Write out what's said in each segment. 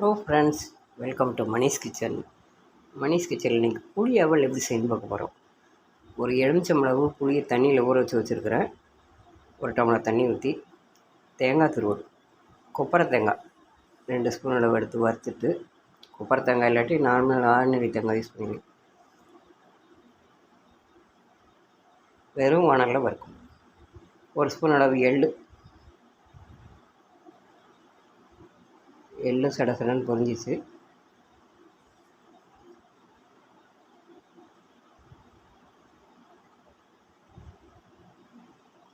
Hello friends welcome to Manish kitchen Manish கிச்சனில் இன்றைக்கி புளி அவல் எப்படி செய்து பார்க்க போகிறோம் ஒரு எலுமிச்சம்பளவு புளியை தண்ணியில் ஊற வச்சு வச்சுருக்கிறேன். ஒரு டம்ளர் தண்ணி ஊற்றி தேங்காய் துருவல் கொப்பரை தேங்காய் ரெண்டு ஸ்பூன் அளவு எடுத்து வறுத்துட்டு கொப்பரை தேங்காய் இல்லாட்டி நார்மல் ஆர்டினரி தேங்காய் யூஸ் பண்ணி வெறும் வானலில் வறுக்கும் ஒரு ஸ்பூன் அளவு எள்ளு எள்ளு சட சடன்னு பொரிஞ்சிச்சு.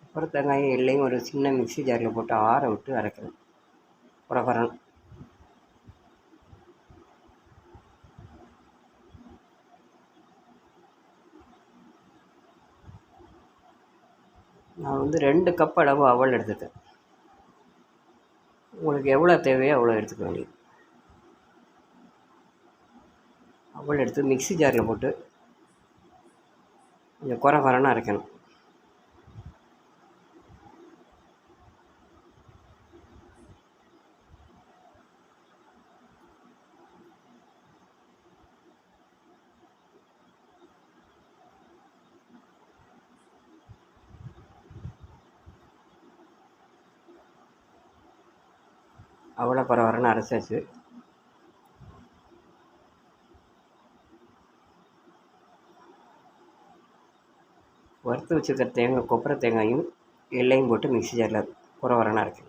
அப்புறம் தேங்காயும் எள்ளையும் ஒரு சின்ன மிக்சி ஜாரில் போட்டு ஆற விட்டு அரைக்கணும் குறகுறன்னு நான் வந்து ரெண்டு கப் அளவு அவல் எடுத்துட்டேன். உங்களுக்கு எவ்வளோ தேவையோ அவ்வளோ எடுத்துக்க வேண்டியது. அவ்வளோ எடுத்து மிக்ஸி ஜாரில் போட்டு கொஞ்சம் குறை வரணும் அரைக்கணும். அவ்வளோ பரவாயில்லன்னு அரைச்சாச்சு. வறுத்து வச்சுருக்கிற தேங்காய் கொப்பரை தேங்காயும் எல்லையும் போட்டு மிக்ஸி ஜாரில் குறவரனாக வரணும் அரைக்கணும்.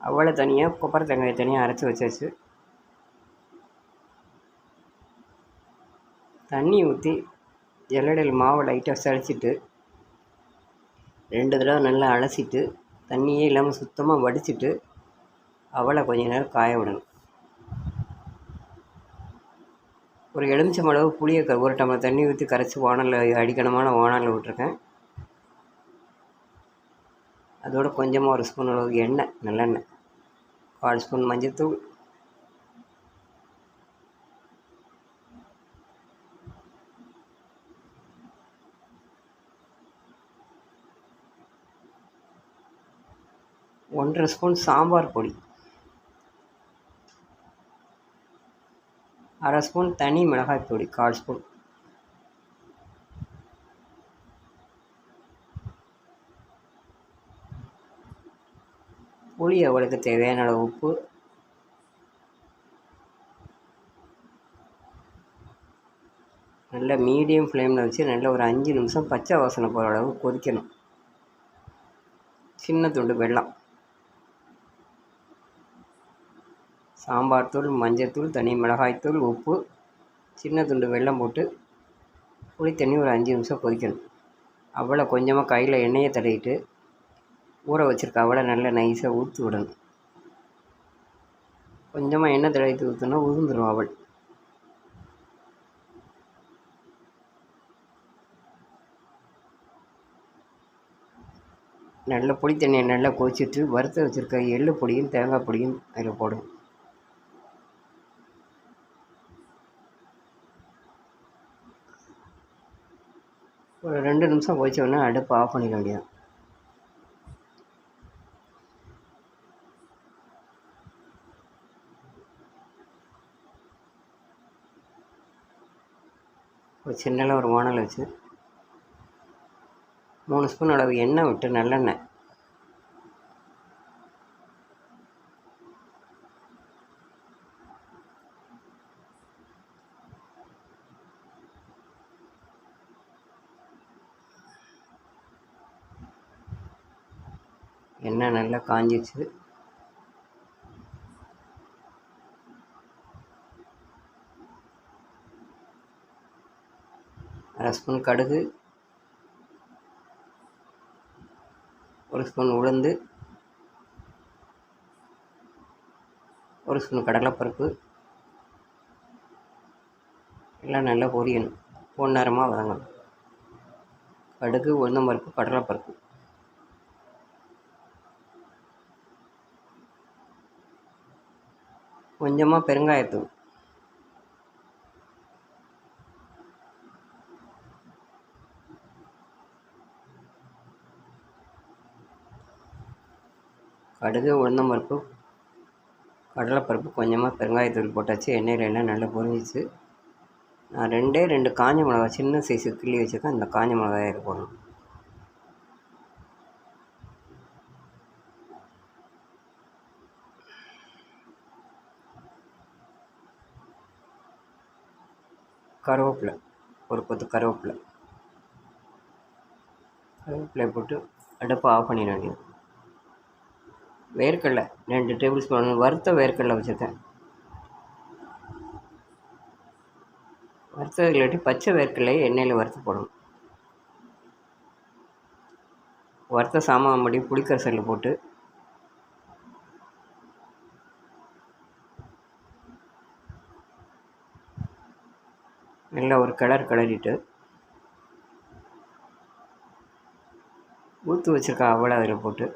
அவ்வளோ தனியாக கொப்பரை தேங்காயை தனியாக அரைச்சி வச்சாச்சு. தண்ணி ஊற்றி எல்லடையில் மாவை லைட்டாக சளிச்சிட்டு ரெண்டு தடவை நல்லா அலசிட்டு தண்ணியே இல்லாமல் சுத்தமாக வடிச்சிட்டு அவளை கொஞ்ச நேரம் காய விடணும். ஒரு எலுமிச்சம் அளவு புளியை க ஒரு டம்ளர் தண்ணி ஊற்றி கரைச்சி வானலில் அடிக்கணமான வானலில் விட்ருக்கேன் அதோட கொஞ்சமாக ஒரு ஸ்பூன் அளவுக்கு எண்ணெய் நல்லெண்ணெய். கால் ஸ்பூன் மஞ்சள்தூள் ஒன்றரை ஸ்பூன் சாம்பார் பொடி. அரை ஸ்பூன் தனி மிளகாய் பொடி கால் ஸ்பூன். புளி அவளுக்கு தேவையான அளவு உப்பு? நல்ல மீடியம் ஃப்ளேமில் வச்சு நல்ல ஒரு அஞ்சு நிமிஷம் பச்சை வாசனை போகிற அளவு கொதிக்கணும். சின்ன துண்டு வெல்லம். சாம்பார் தூள் மஞ்சத்தூள் தனி மிளகாய்த்தூள் உப்பு சின்ன துண்டு வெல்லம் போட்டு புளி தண்ணி ஒரு அஞ்சு நிமிஷம் கொதிக்கணும். அவளை கொஞ்சமாக கையில் எண்ணெயை தடவிட்டு ஊற வச்சுருக்க அவளை நல்லா நைஸாக ஊற்றி விடணும். கொஞ்சமாக எண்ணெய் தடவிட்டு ஊற்றினா உதிர்ந்துடும் அவள். நல்ல புளி தண்ணியை நல்லா கொதிச்சுட்டு வறுத்து வச்சுருக்க எள்ளு பொடியும் தேங்காய் பொடியும் அதில் போடணும். ஒரு ரெண்டு நிமிஷம் கொதிச்சோடனே அடுப்பு ஆஃப் பண்ணிக்க வேண்டியதான் ஒரு சின்னதாக ஒரு வானல் வச்சு மூணு ஸ்பூன் அளவு எண்ணெய் விட்டு நல்லெண்ணெய். எண்ணெய் நல்லா காஞ்சிச்சு அரை ஸ்பூன் கடுகு ஒரு ஸ்பூன் உளுந்து ஒரு ஸ்பூன் கடலைப்பருப்பு. எல்லாம் நல்லா பொரியணும். ஒன்றரமாக வதங்கணும். கடுகு உளுந்தம்பருப்பு கடலைப்பருப்பு. கொஞ்சமாக பெருங்காயத்தூள். கடுகு உளுந்தம்பருப்பு கடலைப்பருப்பு கொஞ்சமாக பெருங்காயத்தூள் போட்டாச்சு. எண்ணெயில் எண்ணெய் நல்லா பொரிஞ்சிச்சு. நான் ரெண்டே ரெண்டு காஞ்ச மிளகா சின்ன சைஸு கிள்ளி வச்சுருக்கேன். அந்த காஞ்ச மிளகாயை போடணும். கருவேப்பிலை ஒரு கொத்து கருவேப்பிலை. கருவேப்பிலை போட்டு அடுப்பை ஆஃப் பண்ணிட வேண்டியது வேர்க்கடலை ரெண்டு டேபிள் ஸ்பூன் வறுத்த வேர்க்கடலை வச்சுருக்கேன். வறுத்தது இல்லாட்டி பச்சை வேர்க்கடலையை எண்ணெயில் வறுத்து போடணும். வறுத்த சாமான் மடி புளிக்கரசலில் போட்டு நல்லா ஒரு கலர் கலரிட்டு ஊற்று வச்சுருக்க அவளை அதில் போட்டு.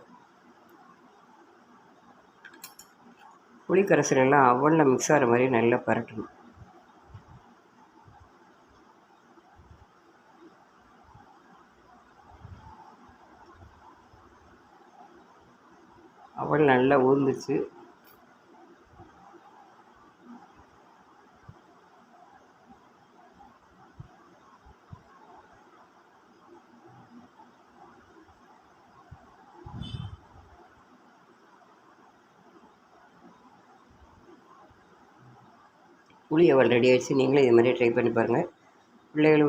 புளிக்கரைசல் எல்லாம் மிக்ஸ் ஆகிற மாதிரி நல்லா பரட்டணும். அவள் நல்லா ஊந்துச்சு. புளி அவள் ரெடி ஆகிடுச்சு நீங்களும் இது மாதிரி ட்ரை பண்ணி பாருங்கள் பிள்ளைகளும்